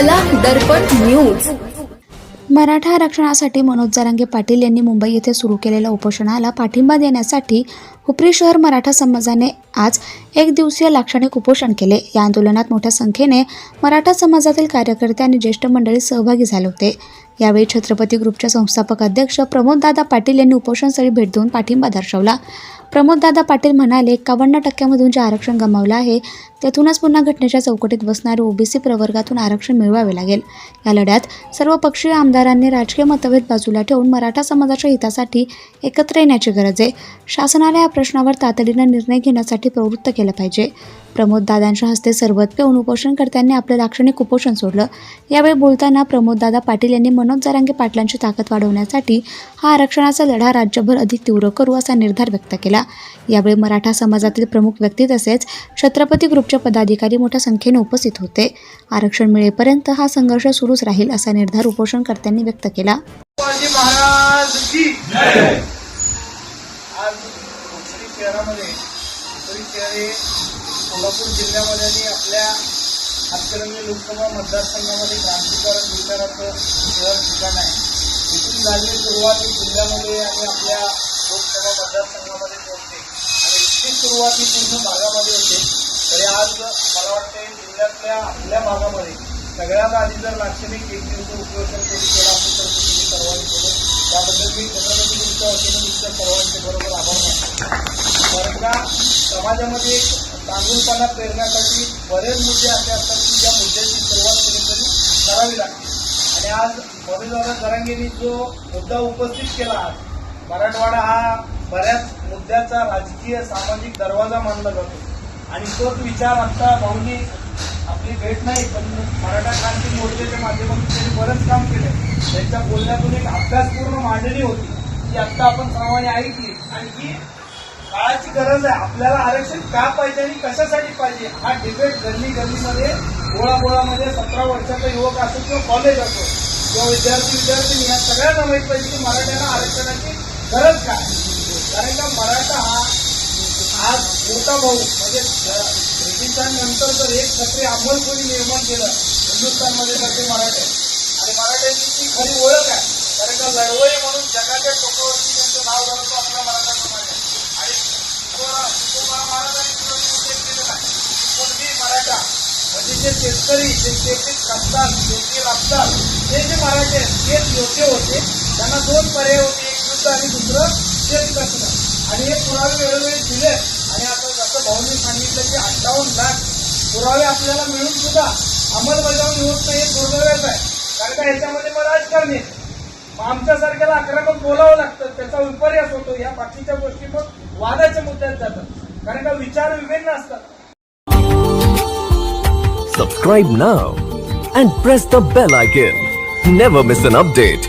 चला दर्पण न्यूज मराठा आरक्षणासाठी मनोज जरांगे पाटील यांनी मुंबई येथे सुरू केलेल्या उपोषणाला पाठिंबा देण्यासाठी हुपरी शहर मराठा समाजाने आज एक दिवसीय लाक्षणिक उपोषण केले. या आंदोलनात मोठ्या संख्येने मराठा समाजातील कार्यकर्ते आणि ज्येष्ठ मंडळी सहभागी झाले होते. यावेळी छत्रपती ग्रुपच्या संस्थापक अध्यक्ष प्रमोददादा पाटील यांनी उपोषणस्थळी भेट देऊन पाठिंबा दर्शवला. प्रमोददादा पाटील म्हणाले एकावन्न टक्क्यामधून जे आरक्षण गमावलं आहे त्यातूनच पुन्हा घटनेच्या चौकटीत बसणारे ओबीसी प्रवर्गातून आरक्षण मिळवावे लागेल. या लढ्यात सर्व पक्षीय आमदारांनी राजकीय मतभेद बाजूला ठेवून मराठा समाजाच्या हितासाठी एकत्र येण्याची गरज आहे. शासनाला या प्रश्नावर तातडीनं निर्णय घेण्यासाठी प्रवृत्त केलं पाहिजे. प्रमोद दादांच्या हस्ते सरबत पिऊन उपोषणकर्त्यांनी आपलं लाक्षणिक उपोषण सोडलं. यावेळी बोलताना प्रमोददादा पाटील यांनी मनोज जरांगे पाटलांची ताकद वाढवण्यासाठी हा आरक्षणाचा लढा राज्यभर अधिक तीव्र करू असा निर्धार व्यक्त केला. यावेळी मराठा समाजातील प्रमुख व्यक्ती तसेच छत्रपती ग्रुपचे पदाधिकारी मोठ्या संख्येने उपस्थित होते. आरक्षण मिळेपर्यंत हा संघर्ष सुरूच राहील असा निर्धार उपोषणकर्त्यांनी व्यक्त केला. शिवाजी शहरामध्ये कोकणी शहर हे कोल्हापूर जिल्ह्यामध्ये आणि आपल्या हातकणंगले लोकसभा मतदारसंघामध्ये क्रांतिकारक विचाराचं शहर ठिकाण आहे. इथून झाली सुरुवात जिल्ह्यामध्ये आणि आपल्या लोकसभा मतदारसंघामध्ये पोहोचते आणि इतकी सुरुवात ही पूर्ण भागामध्ये होते. तरी आज मला वाटते जिल्ह्यातल्या आपल्या भागामध्ये सगळ्यात आधी जर लाक्षणिक एक दिवस उपयोजन केलं असेल तर तुम्ही सर्वांनी मी तुमच्या वतीनं तुमच्या सर्वांचे बरोबर आभार मानतो. कारण का समाजामध्ये तांदूळपणा पेरण्यासाठी बरेच मुद्दे असे असतात की ज्या मुद्द्याची सुरुवात कुणीतरी करावी लागते. आणि आज मधुदादा जरांगेंनी जो मुद्दा उपस्थित केला आज मराठवाडा हा बऱ्याच मुद्द्याचा राजकीय सामाजिक दरवाजा मानला जातो. आणि तोच विचार आता भाऊनी आपली भेट नाही पण मराठा क्रांती संस्थेच्या माध्यमातून त्यांनी बरंच काम केलं त्यांच्या बोलण्यातून एक अभ्यासपूर्ण मांडणी होती ती आता आपण सर्वांनी ऐकली. आणि ही काळाची गरज आहे. आपल्याला आरक्षण का पाहिजे आणि कशासाठी पाहिजे? हा डिबेट गल्ली गल्लीमध्ये गोळा गोळामध्ये सतरा वर्षाचा युवक असो किंवा कॉलेज असो किंवा विद्यार्थी विद्यार्थिनी या सगळ्यांना माहीत पाहिजे की मराठ्यांना आरक्षणाची गरज काय कारण का मराठा हा आज मोठा भाऊ म्हणजे ब्रिटिशांनंतर जर एक क्षत्रिय अंमल कोणी निर्माण केलं. हिंदुस्थानमध्ये तर ते मराठे. आणि मराठ्यांची ती खरी ओळख आहे. कारण का लढवई म्हणून जगाच्या टोकावरती त्यांचं नाव झालं तो आपला मराठा समाज आहे आणि तुकोबा- महाराजांनी ते उल्लेख केलेला आहे. कोणती मराठा म्हणजे जे शेतकरी जे शेतीत करतात शेती लागतात ते जे मराठे आहेत तेच योग्य होते. त्यांना दोन पर्याय होते एक युद्ध आणि दुसरं शेत कसणं आणि हे पुरावे वेळोवेळी दिले आणि आता जसं भाऊंनी सांगितलं की अठ्ठावन्न लाख पुरावे आपल्याला मिळून सुद्धा अंमलबजावणी होत नाही हे दुर्दैवच आहे. कारण का ह्याच्यामध्ये मग राजकारण येते मग आमच्यासारख्याला आक्रमक बोलावं लागतं. त्याचा विपर्यास होतो. या बाकीच्या गोष्टी मग वादाच्या मुद्द्यात जातात. कारण का विचार विभिन्न असतात. Subscribe now and press the bell icon. Never miss an update.